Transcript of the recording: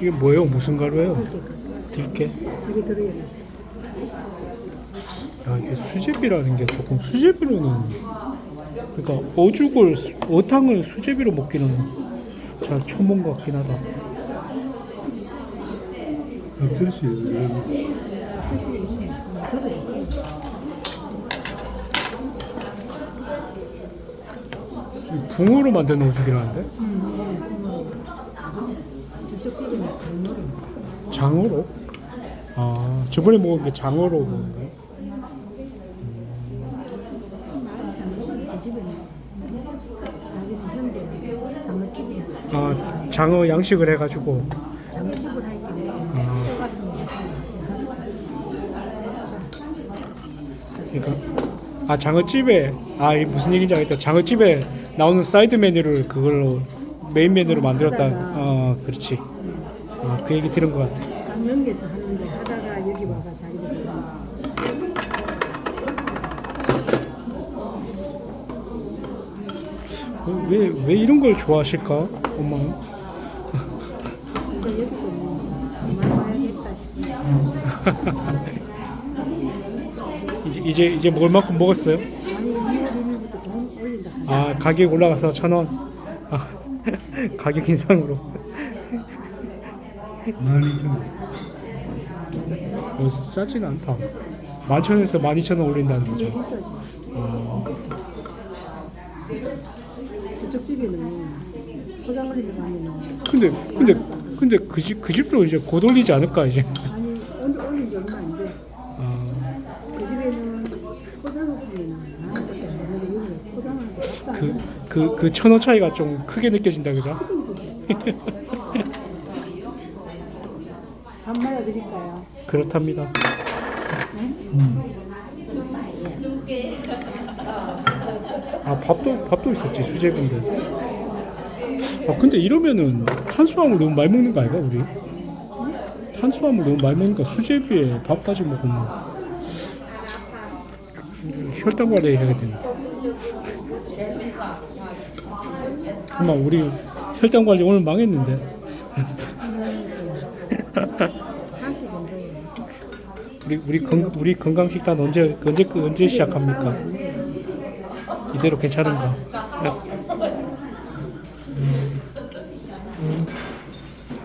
이게 뭐예요? 무슨 가루예요? 들깨? 이게 들어야 돼. 야, 이게 수제비라는 게 조금 수제비로는 그러니까 어죽을 수- 어탕을 수제비로 먹기는 잘 처음 본것 같긴 하다. 어떨지 붕어로 만든 장모를 장어로? 아, 저번에 먹은 게 장어로 먹은 거예요? 아, 장어 양식을 해가지고 아. 그러니까 아 장어집에 아 이게 무슨 얘기인지 알겠다. 장어집에 나오는 사이드 메뉴를 그걸로 메인 메뉴로 만들었다. 어, 그렇지. 아, 그 얘기 들은 것 같아. 강릉에서 하는데 하다가 여기 와가 자기들이 왜, 왜 이런 걸 좋아하실까? 엄마는? 근데 여기도 뭐 그만 와야겠다 싶어. 이제, 이제, 이제 먹을 만큼 먹었어요? 아니 2월 1일부터 돈 올린다. 아, 가격 올라가서 천 원. 아, 가격 인상으로. 어, 싸진 않다. 만천에서 만 이천 원 올린다는 거죠. 비싸지. 저쪽 집에는 포장을 해서 가면은 근데, 근데, 근데 그 집, 그 집도 이제 곧 올리지 않을까, 이제. 아니 오늘 올린 지 얼마 안 돼. 아, 그 집에는 포장을 하면 아 그, 해. 그, 그 천원 차이가 좀 크게 느껴진다, 그죠? 밥 말아 드릴까요? 그렇답니다. 아 밥도 밥도 있었지 수제비인데. 아 근데 이러면은 탄수화물 너무 많이 먹는 거 아이가 우리? 탄수화물 너무 많이 먹으니까 수제 비에 밥까지 먹으면 혈당 관리 해야겠네. 엄마 우리 혈당 관리 오늘 망했는데. 우리 우리 건 우리 건강 식단 언제 언제 그 언제 시작합니까? 이대로 괜찮은가?